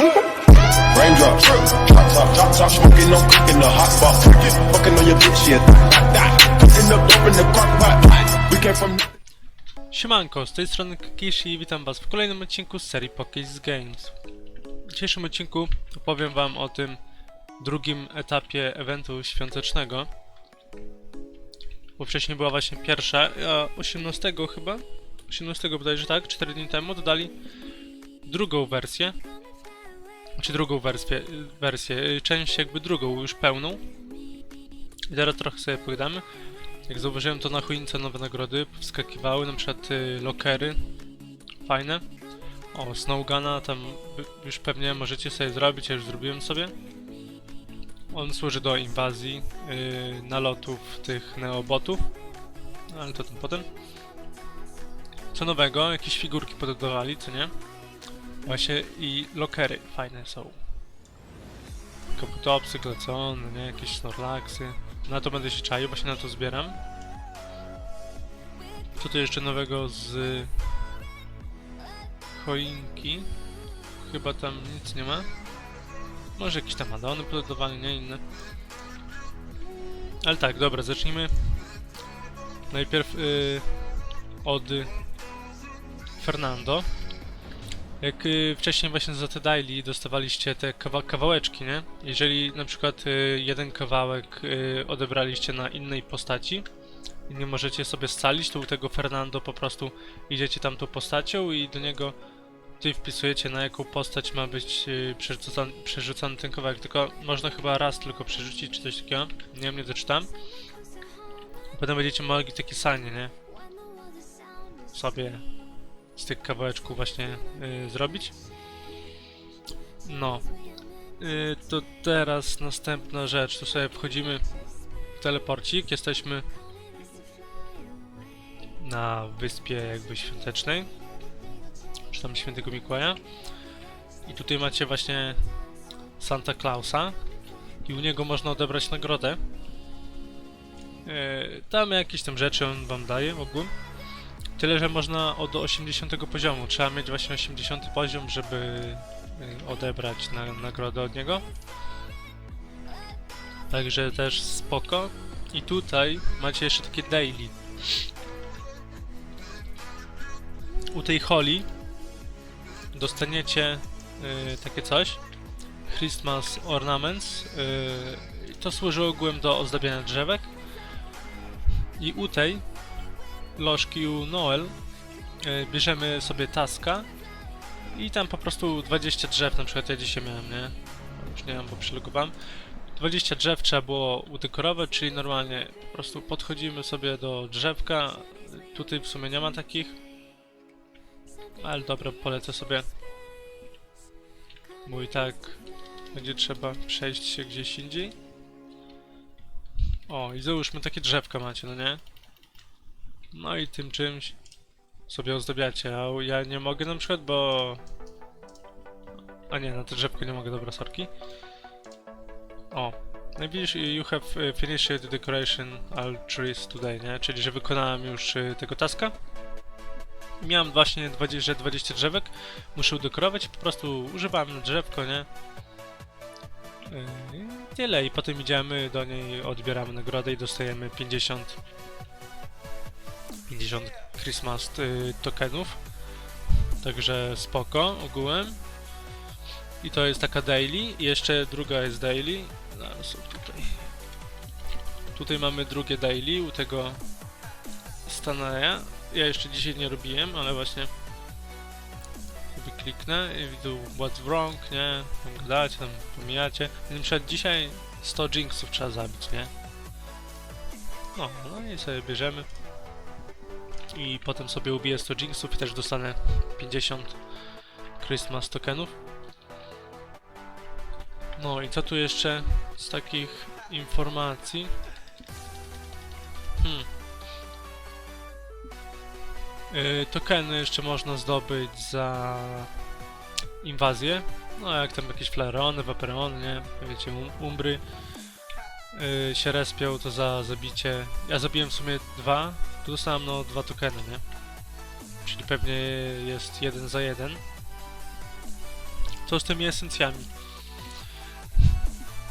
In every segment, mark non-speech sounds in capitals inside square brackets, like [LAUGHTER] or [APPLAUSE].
Raindrops, drop top, drop top, smoking, cooking, the hot. Fucking on your bitch, yeah. Up the crock pot. We came from. Siemanko, z tej strony Kishi i witam was w kolejnym odcinku z serii Pokéz Games. W dzisiejszym odcinku opowiem wam o tym drugim etapie eventu świątecznego. Bo wcześniej była właśnie pierwsza, a 18 chyba, 18 bodajże tak, 4 dni temu dodali drugą wersję. Czy drugą wersję, wersję, część jakby drugą, już pełną. I teraz trochę sobie pogadamy. Jak zauważyłem, to na choince nowe nagrody wskakiwały, na przykład y. Fajne. O, Snowguna tam y, już pewnie możecie sobie zrobić, ja już zrobiłem sobie. On służy do inwazji y, nalotów tych neobotów. No, Ale to tam potem. Co nowego? Jakieś figurki pododawali, co nie? Właśnie i lokery fajne są. Koputopsy, glacony, nie? Jakieś snorlaxy. Na to będę się czaił, właśnie na to zbieram. Co tu jeszcze nowego z choinki? Chyba tam nic nie ma. Może jakieś tam addony pododawali, nie inne. Ale tak, dobra, zacznijmy. Najpierw y, od Fernando. Jak y, wcześniej właśnie za te daily dostawaliście te kawa kawałeczki, nie? Jeżeli na przykład y, jeden kawałek y, odebraliście na innej postaci i nie możecie sobie scalić, to u tego Fernando po prostu idziecie tam tą postacią i do niego tutaj wpisujecie na jaką postać ma być przerzucany ten kawałek. Tylko można chyba raz tylko przerzucić czy coś takiego. Nie wiem, nie doczytam. Potem będziecie mogli takie sanie, nie? Sobie z tych kawałeczków właśnie y, zrobić. No. Y, to teraz następna rzecz. Tu sobie wchodzimy w teleporcik. Jesteśmy na wyspie jakby świątecznej. Czy tam świętego Mikołaja. I tutaj macie właśnie Santa Clausa. I u niego można odebrać nagrodę. Y, tam jakieś tam rzeczy on wam daje ogół. Tyle, że można od 80 poziomu. Trzeba mieć właśnie 80 poziom, żeby y, odebrać na, nagrodę od niego. Także też spoko. I tutaj macie jeszcze takie daily. U tej holi dostaniecie y, takie coś. Christmas Ornaments. Y, to służy ogółem do ozdabiania drzewek. I u tej lożki u Noel e, bierzemy sobie taska i tam po prostu 20 drzew, na przykład ja dzisiaj miałem, nie? Już nie mam, bo przelogowałem. 20 drzew trzeba było udekorować, czyli normalnie po prostu podchodzimy sobie do drzewka. Tutaj w sumie nie ma takich. Ale dobra, polecę sobie. Bo i tak będzie trzeba przejść się gdzieś indziej. O, i załóżmy takie drzewka macie, no nie? No i tym czymś sobie ozdabiacie, a ja nie mogę na przykład, bo... A nie, na tę nie mogę, dobra, sorki. O, no i widzisz, you have e, finished the decoration all trees today, nie? Czyli, że wykonałem już e, tego taska. Miałem właśnie 20, że 20 drzewek, muszę udekorować, po prostu używałem drzewko, nie? E, I tyle, i potem idziemy do niej, odbieramy nagrodę i dostajemy 50 50 Christmas y, tokenów. Także spoko ogółem. I to jest taka daily. I jeszcze druga jest daily. Zaraz tutaj. Tutaj mamy drugie daily u tego Stanaya. Ja jeszcze dzisiaj nie robiłem, ale właśnie sobie kliknę i widzę what's wrong, nie? Tam gadacie, tam pomijacie. I przykład dzisiaj 100 jinxów trzeba zabić, nie? No, no i sobie bierzemy i potem sobie ubiję 100 jinxów i też dostanę 50 Christmas tokenów. No i co tu jeszcze z takich informacji? Hmm. Yy, tokeny jeszcze można zdobyć za inwazję. No jak tam jakieś flarony, vaperony, nie? Wiecie, um umbry yy, się respią, to za zabicie. Ja zabiłem w sumie dwa, tu dostałem no dwa tokeny, nie? Czyli pewnie jest jeden za jeden. to z tymi esencjami.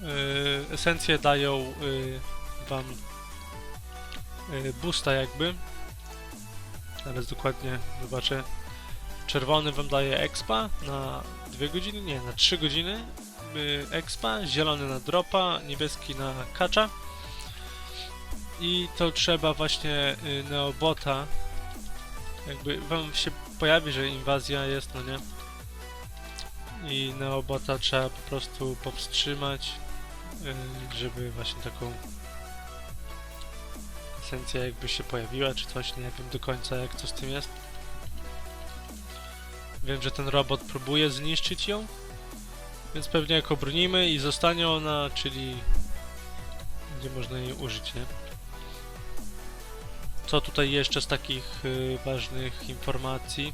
Yy, esencje dają yy, wam yy, boosta jakby. Teraz dokładnie zobaczę. Czerwony wam daje expa na 2 godziny, nie, na 3 godziny expa, zielony na dropa, niebieski na kacza. I to trzeba właśnie yy, neobota jakby wam się pojawi, że inwazja jest, no nie? I neobota trzeba po prostu powstrzymać, yy, żeby właśnie taką esencja jakby się pojawiła, czy coś, nie wiem do końca jak to z tym jest. Wiem, że ten robot próbuje zniszczyć ją, więc pewnie jak obronimy i zostanie ona, czyli będzie można jej użyć, nie? Co tutaj jeszcze z takich y, ważnych informacji?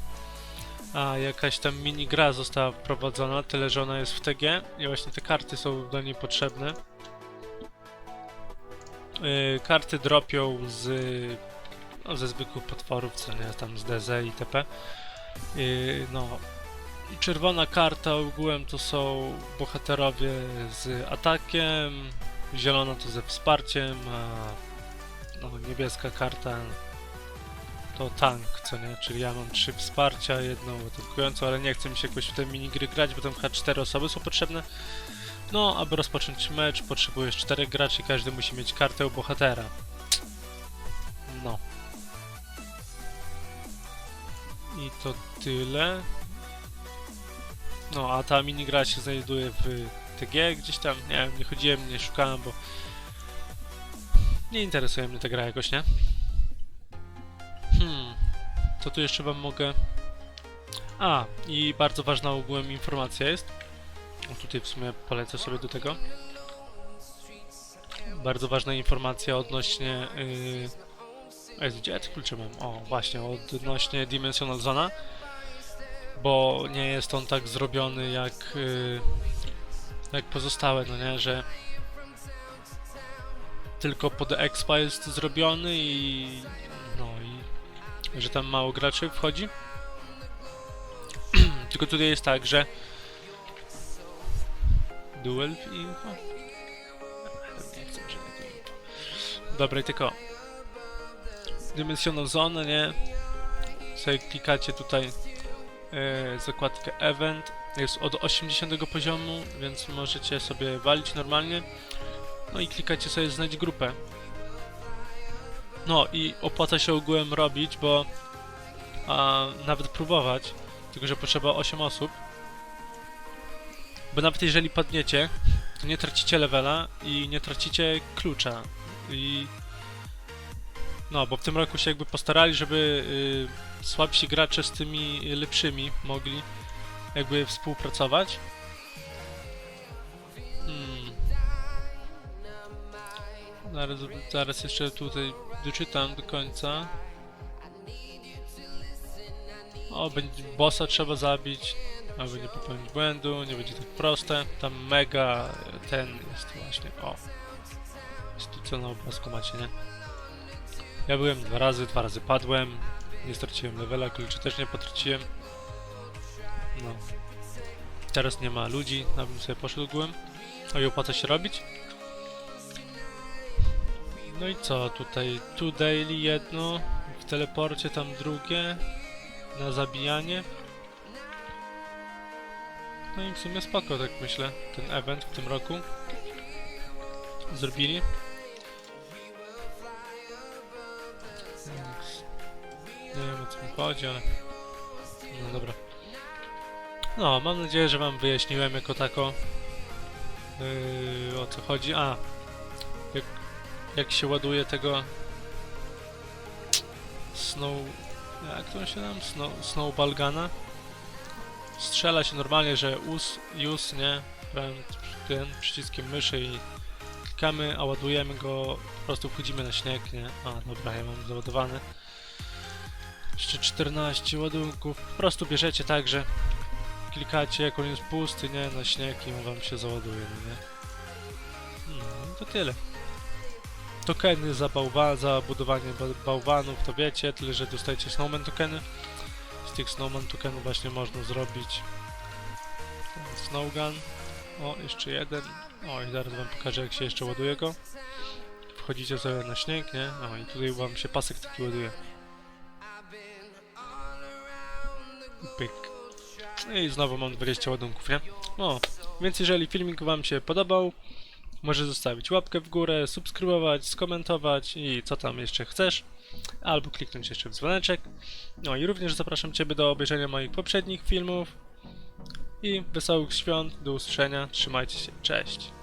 A, jakaś tam mini gra została wprowadzona, tyle że ona jest w TG i właśnie te karty są do niej potrzebne. Y, karty dropią z, no, ze zwykłych potworów, co nie, tam z DZ i TP. Y, no, czerwona karta ogółem to są bohaterowie z atakiem, zielona to ze wsparciem, a no, niebieska karta to tank, co nie? Czyli ja mam trzy wsparcia, jedną atakującą, ale nie chcę mi się jakoś w te minigry grać, bo tam chyba cztery osoby są potrzebne. No, aby rozpocząć mecz, potrzebujesz czterech graczy każdy musi mieć kartę bohatera. No. I to tyle. No, a ta minigra się znajduje w TG gdzieś tam, nie wiem, nie chodziłem, nie szukałem, bo nie interesuje mnie ta gra jakoś, nie? Hmm, co tu jeszcze wam mogę... A, i bardzo ważna ogółem informacja jest. Tutaj w sumie polecę sobie do tego. Bardzo ważna informacja odnośnie... Yy... Gdzie ja te klucze mam? O, właśnie, odnośnie Dimensional Zona. Bo nie jest on tak zrobiony jak... Yy... jak pozostałe, no nie, że tylko pod expa jest zrobiony i no i że tam mało graczy wchodzi. [CLEARS THROAT] tylko tutaj jest tak, że duel info. Dobra, i tylko Dimensional Zone, nie? Sobie klikacie tutaj e, zakładkę Event. Jest od 80 poziomu, więc możecie sobie walić normalnie. No i klikacie sobie znajdź grupę. No i opłaca się ogółem robić, bo a, nawet próbować, tylko że potrzeba 8 osób. Bo nawet jeżeli padniecie, to nie tracicie levela i nie tracicie klucza. I no, bo w tym roku się jakby postarali, żeby y, słabsi gracze z tymi lepszymi mogli jakby współpracować. Zaraz, zaraz jeszcze tutaj doczytam do końca. O, będzie bossa trzeba zabić, aby nie popełnić błędu, nie będzie tak proste. Tam mega ten jest właśnie, o. Jest tu co obrazku macie, nie? Ja byłem dwa razy, dwa razy padłem. Nie straciłem levela, kluczy też nie potraciłem. No. Teraz nie ma ludzi, abym sobie poszedł ogółem. O i opłaca się robić. No i co tutaj? Tu daily jedno, w teleporcie tam drugie, na zabijanie. No i w sumie spoko, tak myślę, ten event w tym roku. Zrobili. Nie wiem o co mi chodzi, ale... No dobra. No, mam nadzieję, że wam wyjaśniłem jako tako yy, o co chodzi. A, jak się ładuje tego Snow... jak to się nam? Snow, Snowballgana? Strzela się normalnie, że us, use, nie? Tym przyciskiem myszy i klikamy, a ładujemy go, po prostu wchodzimy na śnieg, nie? A, dobra, ja mam załadowany. Jeszcze 14 ładunków. Po prostu bierzecie tak, że klikacie, jak on jest pusty, nie? Na śnieg i on wam się załaduje, no nie? No, to tyle. Tokeny za, bałwa za budowanie ba bałwanów, to wiecie, tyle że dostajecie snowman tokeny. Z tych snowman tokenów właśnie można zrobić Snowgun. O, jeszcze jeden. O, i zaraz wam pokażę jak się jeszcze ładuje go. Wchodzicie sobie na śnieg, nie? O, i tutaj wam się pasek taki ładuje. Pyk. No I znowu mam 20 ładunków, nie? No, więc jeżeli filmik wam się podobał, możesz zostawić łapkę w górę, subskrybować, skomentować i co tam jeszcze chcesz. Albo kliknąć jeszcze w dzwoneczek. No i również zapraszam Ciebie do obejrzenia moich poprzednich filmów. I wesołych świąt, do usłyszenia, trzymajcie się, cześć.